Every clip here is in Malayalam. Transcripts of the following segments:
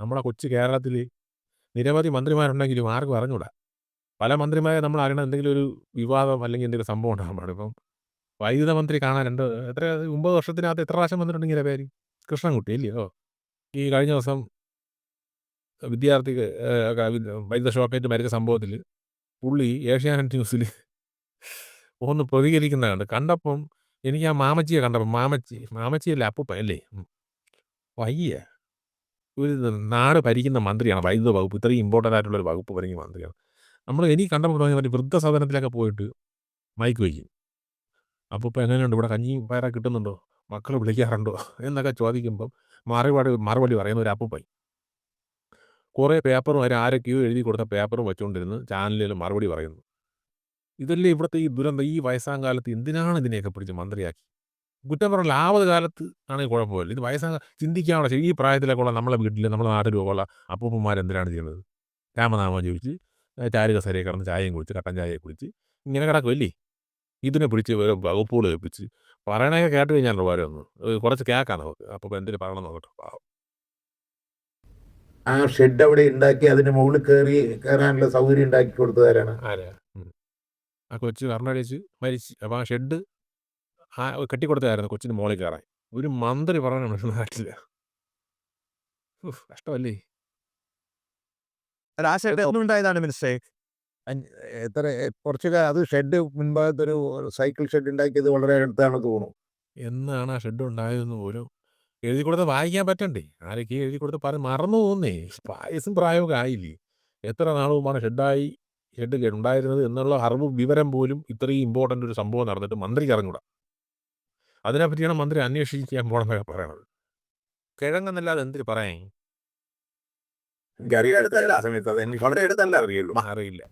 നമ്മുടെ കൊച്ചു കേരളത്തിൽ നിരവധി മന്ത്രിമാരുണ്ടെങ്കിലും ആർക്കും അറിഞ്ഞൂടാ. പല മന്ത്രിമാരെ നമ്മൾ അറിയണം എന്തെങ്കിലും ഒരു വിവാദം അല്ലെങ്കിൽ എന്തെങ്കിലും സംഭവം ഉണ്ടാകുമ്പോൾ ഇപ്പം വൈദ്യുത മന്ത്രി കാണാൻ രണ്ട് എത്ര ഒമ്പത് വർഷത്തിനകത്ത് എത്ര പ്രാവശ്യം വന്നിട്ടുണ്ടെങ്കിൽ പേര്? കൃഷ്ണൻകുട്ടി ഇല്ലയോ ഈ കഴിഞ്ഞ ദിവസം വിദ്യാർത്ഥി വൈദ്യുത ഷോക്കേറ്റ് മരിച്ച സംഭവത്തിൽ പുള്ളി ഏഷ്യാനെറ്റ് ന്യൂസിൽ ഒന്ന് പ്രതികരിക്കുന്ന കണ്ട്. കണ്ടപ്പം എനിക്ക് ആ മാമച്ചിയെ കണ്ടപ്പം മാമച്ചി മാമച്ചിയല്ല അപ്പൂപ്പ അല്ലേ. വയ്യ. ഒരു നാട് ഭരിക്കുന്ന മന്ത്രിയാണ്. വൈദ്യുത വകുപ്പ് ഇത്രയും ഇമ്പോർട്ടന്റ് ആയിട്ടുള്ള ഒരു വകുപ്പ് ഭരിക്കുന്ന മന്ത്രിയാണ്. നമ്മൾ എനിക്ക് കണ്ടപ്പോൾ മറ്റേ വൃദ്ധസദനത്തിലൊക്കെ പോയിട്ട് മൈക്ക് വയ്ക്കും അപ്പോൾ ഇപ്പോൾ എങ്ങനെയുണ്ട്? ഇവിടെ കഞ്ഞി പയറ കിട്ടുന്നുണ്ടോ? മക്കൾ വിളിക്കാറുണ്ടോ? എന്നൊക്കെ ചോദിക്കുമ്പം മറുപടി മറുപടി പറയുന്ന ഒരു അപ്പുപ്പായി കുറേ പേപ്പറും അവർ ആരൊക്കെയോ എഴുതി കൊടുത്ത പേപ്പറും വെച്ചുകൊണ്ടിരുന്ന് ചാനലിൽ മറുപടി പറയുന്നു. ഇതല്ലേ ഇവിടുത്തെ ഈ ദുരന്തം ഈ വയസ്സാം കാലത്ത് എന്തിനാണ് ഇതിനെയൊക്കെ പിടിച്ച് മന്ത്രിയാക്കി? കുറ്റം പറഞ്ഞില്ല ആവത് കാലത്ത് ആണെങ്കിൽ കുഴപ്പമില്ല. ഇത് വയസ്സാ ചിന്തിക്കാവുന്ന ശരി ഈ പ്രായത്തിലൊക്കെ ഉള്ള നമ്മളെ വീട്ടിൽ നമ്മുടെ അപ്പൂപ്പന്മാർ എന്തിനാണ് ചെയ്യുന്നത്? രാമനാമം ചോദിച്ച് ചാരുക സരയെ കടന്ന് ചായയും കുടിച്ച് കട്ടൻ ചായയെ കുടിച്ച് ഇങ്ങനെ കിടക്കുമല്ലേ ഇതിനെ പിടിച്ച് വേറെ വകുപ്പുകൾ കേൾപ്പിച്ച് പറയണൊക്കെ കേട്ട് കഴിഞ്ഞാൽ ഉപകാരം ഒന്ന് കുറച്ച് കേൾക്കാം നമുക്ക്. അപ്പോൾ എന്തിനു പറയണം നോക്കട്ടെ. ആ ഷെഡ് അവിടെ ഉണ്ടാക്കി അതിന് മുകളിൽ കയറി കയറാനുള്ള സൗകര്യം ഉണ്ടാക്കി കൊടുത്തതാരാണ്? ആരാ. ആ കൊച്ചു കർണടിച്ച് മരിച്ച്. അപ്പോൾ ആ ഷെഡ് ആ കെട്ടിക്കൊടുത്തതായിരുന്നു കൊച്ചിന് മോളിൽ കയറാൻ. ഒരു മന്ത്രി പറഞ്ഞു നാട്ടില്ല നാട്ടിൽ കഷ്ടമല്ലേ? ഒന്നുണ്ടായതാണ് മിനിസ്റ്ററെ? എത്ര കുറച്ച് അത് ഷെഡ് മുൻഭാഗത്തൊരു സൈക്കിൾ ഷെഡ് ഉണ്ടാക്കിയത് വളരെ അടുത്താണ് തോന്നുന്നു. എന്നാണ് ആ ഷെഡ് ഉണ്ടായതെന്ന് പോലും എഴുതി കൊടുത്ത് വായിക്കാൻ പറ്റണ്ടേ? ആരൊക്കെ എഴുതി കൊടുത്ത് പറഞ്ഞ് മറന്നു പോകുന്നേ? വയസ്സും പ്രായമൊക്കെ ആയില്ലേ? എത്ര നാൾ മുമ്പാണ് ഷെഡായി ഷെഡ് ഉണ്ടായിരുന്നത് എന്നുള്ള അറിവ് വിവരം പോലും ഇത്രയും ഇമ്പോർട്ടന്റ് ഒരു സംഭവം നടന്നിട്ട് മന്ത്രിക്ക് അറിഞ്ഞൂടാ. അതിനെപ്പറ്റിയാണ് മന്ത്രി അന്വേഷിക്കാൻ പോകണമെന്നൊക്കെ പറയണത്. കിഴങ്ങെന്നല്ലാതെ എന്തിന് പറയാൻ? എനിക്ക് അടുത്തല്ല ആ സമയത്ത് അത് എനിക്ക് വളരെ അടുത്തല്ല അറിയുള്ളൂ. അറിയില്ല.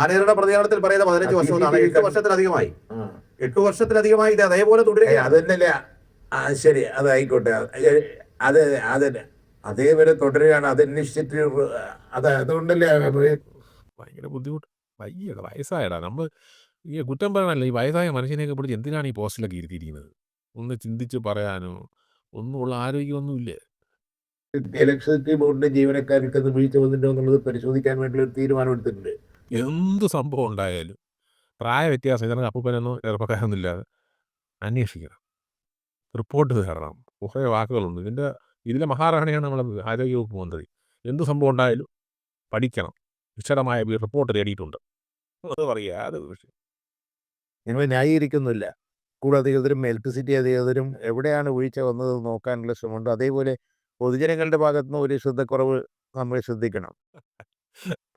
ആനയുടെ പ്രതികരണത്തിൽ പറയുന്ന പതിനഞ്ച് വർഷമാണ് എട്ട് വർഷത്തിലധികമായി. എട്ട് വർഷത്തിലധികമായി ഇത് അതേപോലെ തുടരുകയാണ്. അതന്നല്ലേ ആ ശരി അതായിക്കോട്ടെ. അത് അത് അതന്നെ. അതേപോലെ തുടരുകയാണ് അത് അന്വേഷിച്ചിട്ട് അത് അതുകൊണ്ടല്ലേ ഭയങ്കര ബുദ്ധിമുട്ട്. വയ്യ വയസ്സായടാ. നമ്മൾ ഈ കുറ്റം പറയാനല്ല. ഈ വയസ്സായ മനുഷ്യനെയൊക്കെ പിടിച്ച് എന്തിനാണ് ഈ പോസ്റ്റിലൊക്കെ ഇരുത്തിയിരിക്കുന്നത്? ഒന്ന് ചിന്തിച്ച് പറയാനോ? ഒന്നുമുള്ള ആരോഗ്യമൊന്നുമില്ല. ഇലക്ട്രിസിറ്റി ബോർഡിന്റെ ജീവനക്കാർക്ക് അത് വീഴ്ച വന്നിട്ടോ എന്നുള്ളത് പരിശോധിക്കാൻ വേണ്ടി ഒരു തീരുമാനം എടുത്തിട്ടുണ്ട്. എന്ത് സംഭവം ഉണ്ടായാലും പ്രായ വ്യത്യാസം ഇതിനകത്ത് അപ്പൂപ്പനൊന്നും ചെറുപ്പക്കാരൊന്നും ഇല്ലാതെ അന്വേഷിക്കണം. റിപ്പോർട്ട് തരണം കുറേ വാക്കുകളുണ്ട്. ഇതിന്റെ ഇതിലെ മഹാറാണിയാണ് നമ്മളെ ആരോഗ്യവകുപ്പ് മന്ത്രി. എന്ത് സംഭവം ഉണ്ടായാലും പഠിക്കണം. വിശദമായ റിപ്പോർട്ട് തേടിയിട്ടുണ്ട്. അത് പറയാ. അത് വിഷയം. ഞങ്ങൾ ന്യായീകരിക്കുന്നില്ല. സ്കൂൾ അധികൃതരും ഇലക്ട്രിസിറ്റി അധികൃതരും എവിടെയാണ് വീഴ്ച വന്നത് നോക്കാനുള്ള ശ്രമമുണ്ട്. അതേപോലെ പൊതുജനങ്ങളുടെ ഭാഗത്തു നിന്ന് ഒരു ശ്രദ്ധക്കുറവ് നമ്മൾ ശ്രദ്ധിക്കണം.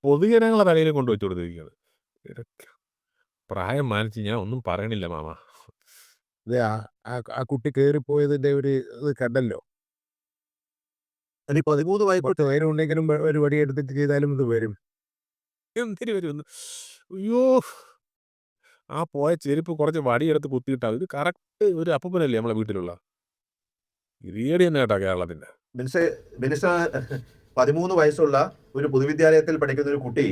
പൊതുജനങ്ങളെ തലയിൽ കൊണ്ടുവച്ചു കൊടുത്തിരിക്കുന്നത്. പ്രായം മാനിച്ച് ഞാൻ ഒന്നും പറയണില്ല മാമ. അതെ ആ- ആ ആ കുട്ടി കയറിപ്പോയതിന്റെ ഒരു ഇത് കണ്ടല്ലോ. അതിപ്പോ പതിമൂന്ന് വയസ്സ് പത്ത് പേരുണ്ടെങ്കിലും ഒരു വടി എടുത്തിട്ട് ചെയ്താലും ഇത് വരും. എന്തിനു വരും അയ്യോ. ആ പോയ ചെരുപ്പ് കുറച്ച് വടിയെടുത്ത് കുത്തിയിട്ടാൽ ഇത് കറക്റ്റ് ഒരു അപ്പൂപ്പനല്ലേ നമ്മളെ വീട്ടിലുള്ള? ഇരിയടി തന്നെ കേട്ടോ കേരളത്തിന്റെ. പതിമൂന്ന് വയസ്സുള്ള ഒരു പൊതുവിദ്യാലയത്തിൽ പഠിക്കുന്ന ഒരു കുട്ടി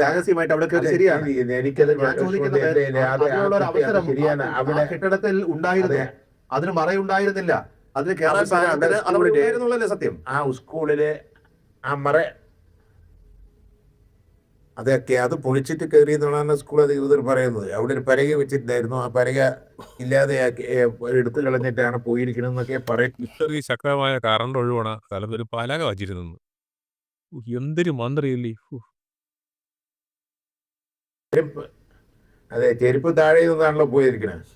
രഹസ്യമായിട്ട് അവിടെ കയറി ശരിയാണ്. എനിക്കത് ഞാൻ ചോദിക്കുന്നത് അതിനുള്ള ഒരു അവസരം അവിടെ കെട്ടിടത്തിൽ ഉണ്ടായിരുന്നു. അതെ. അതിന് മറയുണ്ടായിരുന്നില്ല. അതിന് കേരള അവിടെ സ്കൂളിൽ സത്യം? ആ സ്കൂളിലെ ആ മറ അതൊക്കെ അത് പൊളിച്ചിട്ട് കയറി എന്നാണ് സ്കൂൾ അധികൃതർ പറയുന്നത്. അവിടെ ഒരു പരക വെച്ചിട്ടുണ്ടായിരുന്നു. ആ പരക ഇല്ലാതെയാക്കി എടുത്തു കളഞ്ഞിട്ടാണ് പോയിരിക്കണമെന്നൊക്കെ പറയും. ഇത്രയും ശക്തമായ കറണ്ട് ഒഴിവാണ്. സ്ഥലത്ത് ഒരു പലക വച്ചിരുന്നു എന്തൊരു മന്ത്രിയല്ലേ. ചെരുപ്പ് അതെ ചെരുപ്പ് താഴെ നിന്നാണല്ലോ പോയിരിക്കണത്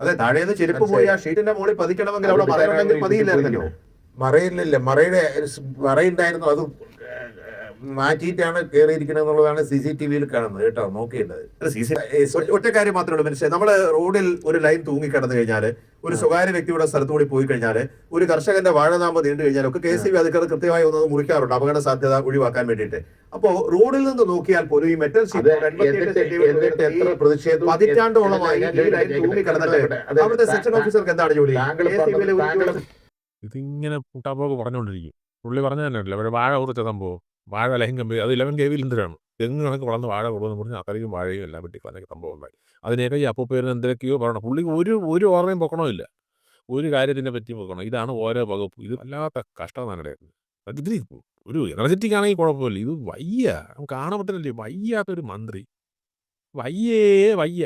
അതെ താഴെ നിന്ന് ചെരുപ്പ് പോയി ആ ഷീറ്റിന്റെ മുകളിൽ പതിക്കണമെങ്കിൽ അവിടെ പതിയില്ലായിരുന്നല്ലോ മറയില്ലല്ല. മറയുടെ മറയുണ്ടായിരുന്നു. അത് മാറ്റിയിട്ടാണ് കയറിയിരിക്കുന്നത് എന്നുള്ളതാണ് സി സി ടി വിയിൽ കാണുന്നത് കേട്ടോ നോക്കിയുള്ളത് ഒറ്റ- കാര്യം മാത്രമേ ഉള്ളൂ. മനുഷ്യൻ നമ്മൾ റോഡിൽ ഒരു ലൈൻ തൂങ്ങി കിടന്നു കഴിഞ്ഞാൽ ഒരു സ്വകാര്യ വ്യക്തിയുടെ സ്ഥലത്തു കൂടി പോയി കഴിഞ്ഞാൽ ഒരു കർഷകന്റെ വാഴനാമ്പ് നീണ്ടു കഴിഞ്ഞാൽ ഒക്കെ കെ സി ബി അധികൃതർ കൃത്യമായി ഒന്ന് മുറിക്കാറുണ്ട്. അപകട സാധ്യത ഒഴിവാക്കാൻ വേണ്ടിയിട്ട്. അപ്പോ റോഡിൽ നിന്ന് നോക്കിയാൽ പോലും ഈ മെറ്റൽ പതിറ്റാണ്ടോളമായി തൂങ്ങി കിടന്നിട്ട് അവിടുത്തെ സെക്ഷൻ ഓഫീസർക്ക് എന്താണ് ജോലി? ഒരു ഇതിങ്ങനെ പുട്ടാപ്പോക്ക് പറഞ്ഞുകൊണ്ടിരിക്കും. പുള്ളി പറഞ്ഞു തന്നെയല്ലേ അവരെ വാഴ ഉറച്ച സംഭവം. വാഴ ലഹങ്കം അത് ഇലവൻ കെ വി ഇന്ദ്രനാണ് തെങ്ങ് കണക്ക് വളർന്ന് വാഴ കൊടുന്ന് പറഞ്ഞാൽ അത്രയും വാഴയും എല്ലാം വെട്ടി കളഞ്ഞൊക്കെ സംഭവം ഉണ്ടായി. അതിനെയൊക്കെ ഈ അപ്പൂപ്പേരൻ എന്തൊക്കെയോ പറയണം. പുള്ളി ഒരു ഒരു ഓർമ്മയും പൊക്കണമില്ല. ഒരു കാര്യത്തിനെ പറ്റി പൊക്കണം ഇതാണ് ഓരോ വകുപ്പ്. ഇത് വല്ലാത്ത കഷ്ടം തന്നെ ഇതിൽ ഒരു എനർജറ്റിക് ആണെങ്കിൽ കുഴപ്പമില്ല. ഇത് വയ്യ. നമുക്ക് കാണാൻ പറ്റില്ലല്ലേ വയ്യാത്തൊരു മന്ത്രി. വയ്യേ വയ്യ.